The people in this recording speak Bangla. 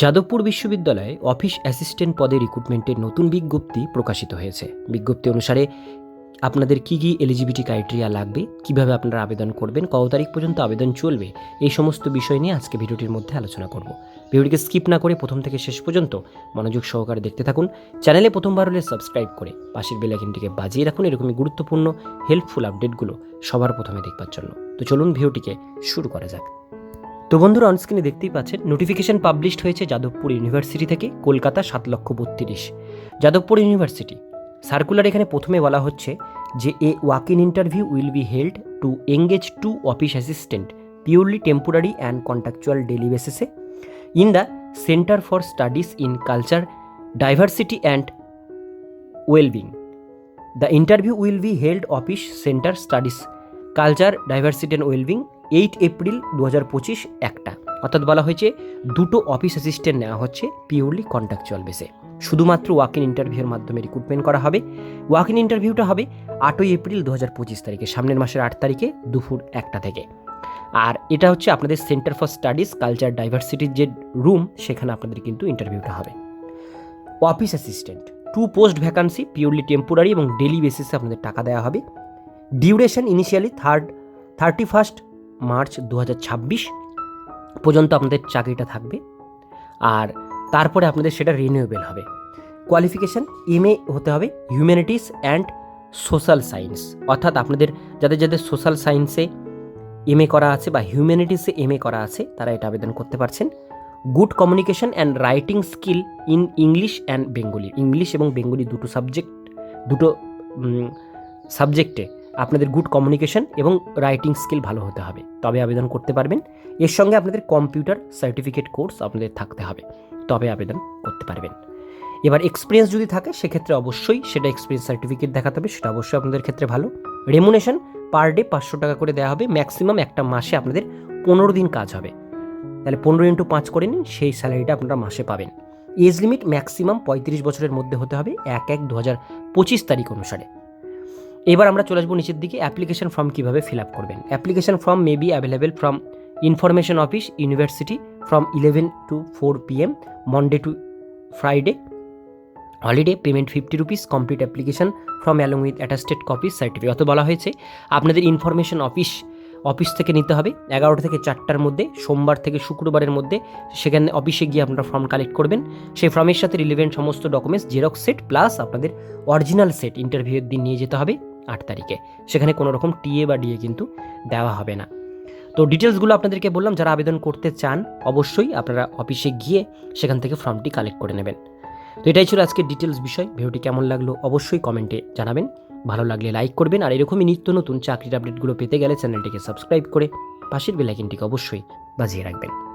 যাদবপুর বিশ্ববিদ্যালয়ে অফিস অ্যাসিস্ট্যান্ট পদে রিক্রুটমেন্টের নতুন বিজ্ঞপ্তি প্রকাশিত হয়েছে। বিজ্ঞপ্তি অনুসারে আপনাদের কী কী এলিজিবিলিটি ক্রাইটেরিয়া লাগবে, কীভাবে আপনারা আবেদন করবেন, কত তারিখ পর্যন্ত আবেদন চলবে, এই সমস্ত বিষয় নিয়ে আজকে ভিডিওটির মধ্যে আলোচনা করব। ভিডিওটিকে স্কিপ না করে প্রথম থেকে শেষ পর্যন্ত মনোযোগ সহকারে দেখতে থাকুন। চ্যানেলে প্রথমবার হলে সাবস্ক্রাইব করে পাশের বেলাইকনটিকে বাজিয়ে রাখুন। এরকমই গুরুত্বপূর্ণ হেল্পফুল আপডেটগুলো সবার প্রথমে দেখবার জন্য। তো চলুন ভিডিওটিকে শুরু করা যাক। তো বন্ধুরা অনস্ক্রিনে দেখতেই পাচ্ছেন নোটিফিকেশন পাবলিশড হয়েছে যাদবপুর ইউনিভার্সিটি থেকে, কলকাতা সাত লক্ষ বত্রিশ। যাদবপুর ইউনিভার্সিটি সার্কুলার এখানে প্রথমে বলা হচ্ছে যে a walk in interview will be held to engage to office assistant purely temporary and contractual daily বেসিসে in the centre for studies in culture diversity and wellbeing the interview will be held office centre studies culture diversity and wellbeing eight April দু হাজার পঁচিশ একটা। অর্থাৎ বলা হয়েছে, দুটো অফিস অ্যাসিস্ট্যান্ট নেওয়া হচ্ছে পিওরলি কন্ট্রাকচুয়াল বেসে শুধুমাত্র ওয়াক ইন ইন্টারভিউর মাধ্যমে রিক্রুটমেন্ট করা হবে। ওয়াক ইন ইন্টারভিউটা হবে আটই এপ্রিল দু হাজার পঁচিশ তারিখে, সামনের মাসের আট তারিখে দুপুর একটা থেকে। আর এটা হচ্ছে আপনাদের সেন্টার ফর স্টাডিজ কালচার ডাইভার্সিটির যে রুম সেখানে আপনাদের কিন্তু ইন্টারভিউটা হবে। Office assistant two post vacancy purely temporary এবং ডেলি বেসিসে আপনাদের টাকা দেওয়া হবে। Duration initially third thirty first March দু হাজার ছাব্বিশ পর্যন্ত আপনাদের চাকরিটা থাকবে। আর তারপরে আপনাদের সেটা রিনিউয়েবল হবে। কোয়ালিফিকেশান এম এ হতে হবে হিউম্যানিটিস অ্যান্ড সোশ্যাল সায়েন্স অর্থাৎ আপনাদের যাদের যাদের সোশ্যাল সায়েন্সে এম এ করা আছে বা হিউম্যানিটিসে এম এ করা আছে, তারা এটা আবেদন করতে পারছেন। Good communication and writing skill in English and Bengali English এবং বেঙ্গলি দুটো সাবজেক্ট দুটো সাবজেক্টে আপনাদের গুড কমিউনিকেশন এবং রাইটিং স্কিল ভালো হতে হবে। তবে আবেদন করতে পারবেন। এর সঙ্গে আপনাদের কম্পিউটার সার্টিফিকেট কোর্স আপনাদের থাকতে হবে। তবে আবেদন করতে পারবেন। এবার এক্সপিরিয়েন্স যদি থাকে, সেক্ষেত্রে অবশ্যই সেটা এক্সপিরিয়েন্স সার্টিফিকেট দেখাতে হবে। সেটা অবশ্যই আপনাদের ক্ষেত্রে ভালো। রেমুনেশন পার ডে পাঁচশো টাকা করে দেওয়া হবে। ম্যাক্সিমাম একটা মাসে আপনাদের পনেরো দিন কাজ হবে। তাহলে পনেরো ইন্টু পাঁচ করে নিন, সেই স্যালারিটা আপনারা মাসে পাবেন। এজ লিমিট ম্যাক্সিমাম পঁয়ত্রিশ বছরের মধ্যে হতে হবে। এক এক দু হাজার পঁচিশ তারিখ অনুসারে। এবার আমরা চলে আসব নিচের দিকে অ্যাপ্লিকেশন ফর্ম কীভাবে ফিল আপ করবেন। Application form may be available from information office university from eleven to four P M Monday to Friday holiday payment fifty rupees complete application from along with attested copy certificate অত বলা হয়েছে। আপনাদের ইনফরমেশন অফিস অফিস থেকে নিতে হবে। এগারোটা থেকে চারটার মধ্যে, সোমবার থেকে শুক্রবারের মধ্যে সেখানে অফিসে গিয়ে আপনারা ফর্ম কালেক্ট করবেন। সেই ফর্মের সাথে রিলেভেন্ট সমস্ত ডকুমেন্টস জেরক্স সেট প্লাস আপনাদের অরিজিনাল সেট ইন্টারভিউয়ের দিন নিয়ে যেতে হবে। আট তারিখে। সেখানে কোনো রকম টিএ বা ডিএ কিন্তু দেওয়া হবে না। তো ডিটেলসগুলো আপনাদেরকে বললাম, যারা আবেদন করতে চান, অবশ্যই আপনারা অফিসে গিয়ে সেখান থেকে ফর্মটি কালেক্ট করে নেবেন। তো এটাই ছিল আজকের ডিটেলস বিষয়। ভিডিওটি কেমন লাগল অবশ্যই কমেন্টে জানাবেন। ভালো লাগলে লাইক করবেন। আর এরকমই নিত্য নতুন চাকরির আপডেটগুলো পেতে গেলে চ্যানেলটিকে সাবস্ক্রাইব করে পাশের বেলাইকিনটিকে অবশ্যই বাজিয়ে রাখবেন।